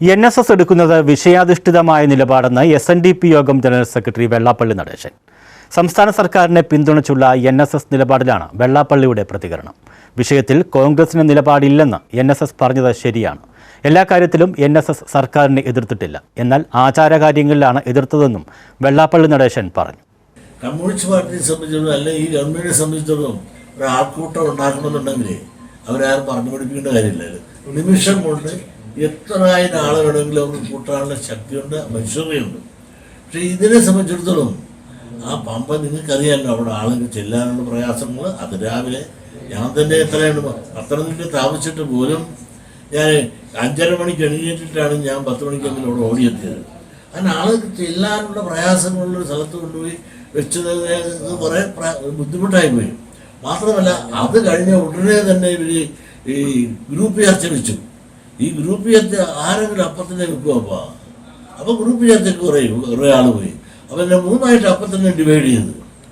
N S S എടുക്കുന്നത് വിഷയാധിഷ്ഠിതമായ നിലപാടെന്ന് എസ് എൻ ഡി പി യോഗം ജനറൽ സെക്രട്ടറി വെള്ളാപ്പള്ളി നടേശൻ. സംസ്ഥാന സർക്കാരിനെ പിന്തുണച്ചുള്ള എൻ എസ് എസ് നിലപാടിലാണ് വെള്ളാപ്പള്ളിയുടെ പ്രതികരണം. വിഷയത്തിൽ കോൺഗ്രസിന് നിലപാടില്ലെന്ന് എൻ എസ് എസ് പറഞ്ഞത് ശരിയാണ്. എല്ലാ കാര്യത്തിലും എൻ എസ് എസ് സർക്കാരിനെ എതിർത്തിട്ടില്ല. എന്നാൽ ആചാരകാര്യങ്ങളിലാണ് എതിർത്തതെന്നും വെള്ളാപ്പള്ളി നടേശൻ പറഞ്ഞു. കമ്മ്യൂണിസ്റ്റ് പാർട്ടിയെ സംബന്ധിച്ചിടത്തോളം അല്ലെങ്കിൽ ഈ ഗവൺമെന്റിനെ സംബന്ധിച്ചിടത്തോളം ഒരു ആൾക്കൂട്ടം ഉണ്ടാക്കണമെന്നുണ്ടെങ്കിൽ അവരാരും പറഞ്ഞു പഠിപ്പിക്കേണ്ട കാര്യമില്ല നിമിഷം കൊണ്ട് എത്രയായിരം ആളെ വേണമെങ്കിലും അവർക്ക് കൂട്ടാനുള്ള ശക്തിയുണ്ട് മനുഷ്യതയുണ്ട് പക്ഷെ ഇതിനെ സംബന്ധിച്ചിടത്തോളം ആ പമ്പ നിങ്ങൾക്കറിയാമല്ലോ അവിടെ ആളുകൾ ചെല്ലാനുള്ള പ്രയാസങ്ങൾ. അത് രാവിലെ ഞാൻ തന്നെ എത്രയാണ് പത്തനംതിട്ട താമസിച്ചിട്ട് പോലും ഞാൻ അഞ്ചര മണിക്ക് എണീറ്റിട്ടാണ് ഞാൻ പത്ത് മണിക്കെങ്കിലും അവിടെ ഓടിയെത്തിയത്. അങ്ങനെ ആളുകൾക്ക് ചെല്ലാനുള്ള പ്രയാസങ്ങളുള്ള സ്ഥലത്ത് കൊണ്ടുപോയി വെച്ചത് കുറേ ബുദ്ധിമുട്ടായി പോയി. മാത്രമല്ല അത് കഴിഞ്ഞ ഉടനെ തന്നെ ഇവർ ഈ ഗ്രൂപ്പ് ചർച്ച വെച്ചു. ഈ ഗ്രൂപ്പ് ചർച്ച ആരെങ്കിലും അപ്പത്തന്നെ വെക്കും അപ്പോൾ ഗ്രൂപ്പ് ചർച്ചയ്ക്ക് കുറേ കുറേ ആൾ പോയി. അപ്പൊ എന്നെ മൂന്നായിട്ട് അപ്പം തന്നെ ഡിവൈഡ് ചെയ്തു.